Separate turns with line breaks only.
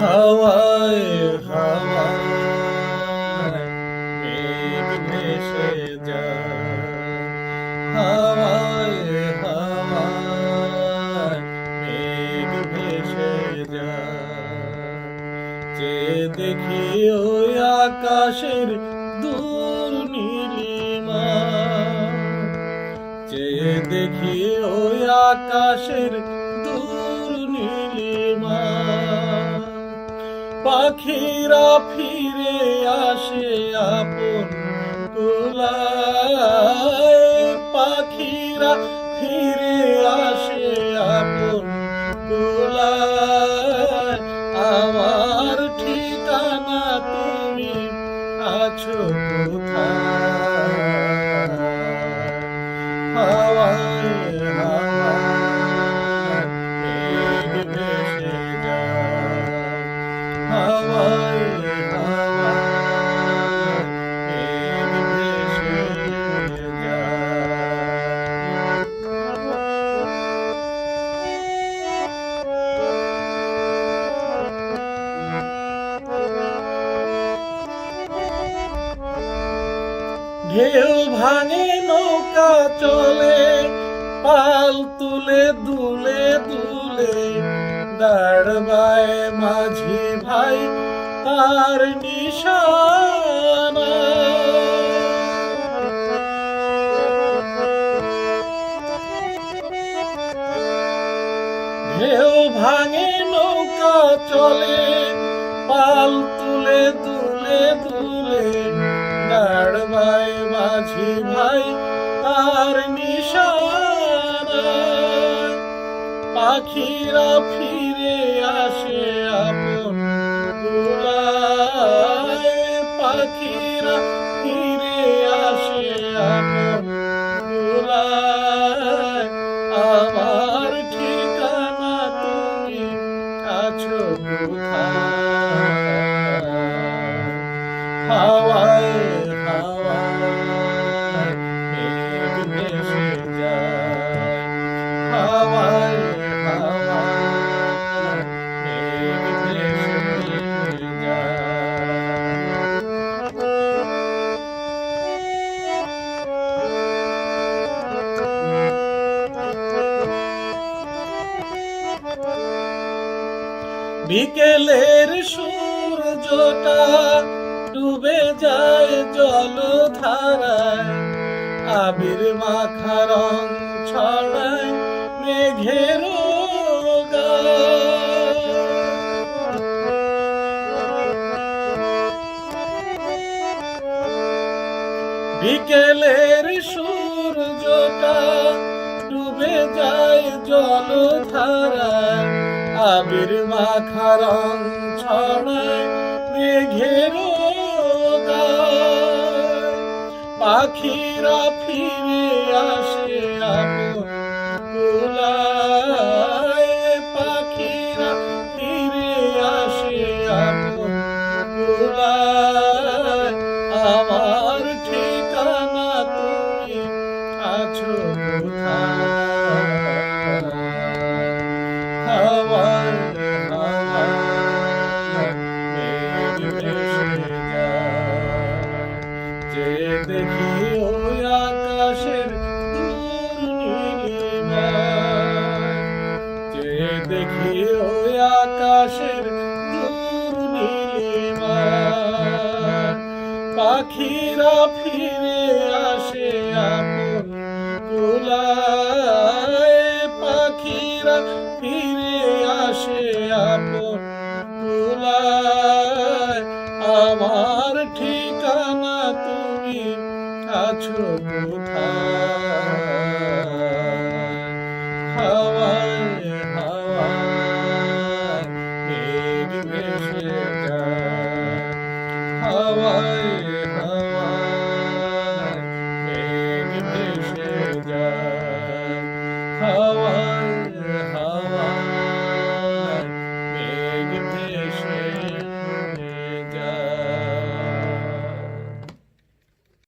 হাওয়ায় হাওয়ায় মেঘ ভেসে যায় হাওয়ায় হাওয়ায় মেঘ ভেসে যায় যে দেখি ওই আকাশের দূর নীলিমা যে দেখি ওই আকাশের পাখিরা ফিরে আসে আপন তোলায়। পাখিরা ফিরে আসে আপন তোলায়। আমার ঠিকানা তুমি আছো ঢেউ ভাঙে নৌকা চলে, পাল তুলে, দুলে দুলে, দাঁড়বায় মাঝি ভাই তার নিশানা। ঢেউ ভাঙে নৌকা চলে, পাল তুলে, দুলে দুলে, দাঁড়বায় মাঝি ভাই তার পাখিরা ফিরে আসে আপন পাখিরা ফিরে আসে আপন আমার ঠিকানা তুমি আছো কোথায়? বিকেলের সূর্যটা ডুবে যায় জলধারায়। আবির মাখা রং ছড়ায় মেঘের বিকেলের সূর্যটা ডুবে যায় জলধারায়। আবির মাখা রং ছড়ায় পাখিরা ফিরে আসে আপন দেখি ওই আকাশের দূর নীলিমায় পাখিরা ফিরে আসে আপন কুলায়। পাখিরা ফিরে মেঘ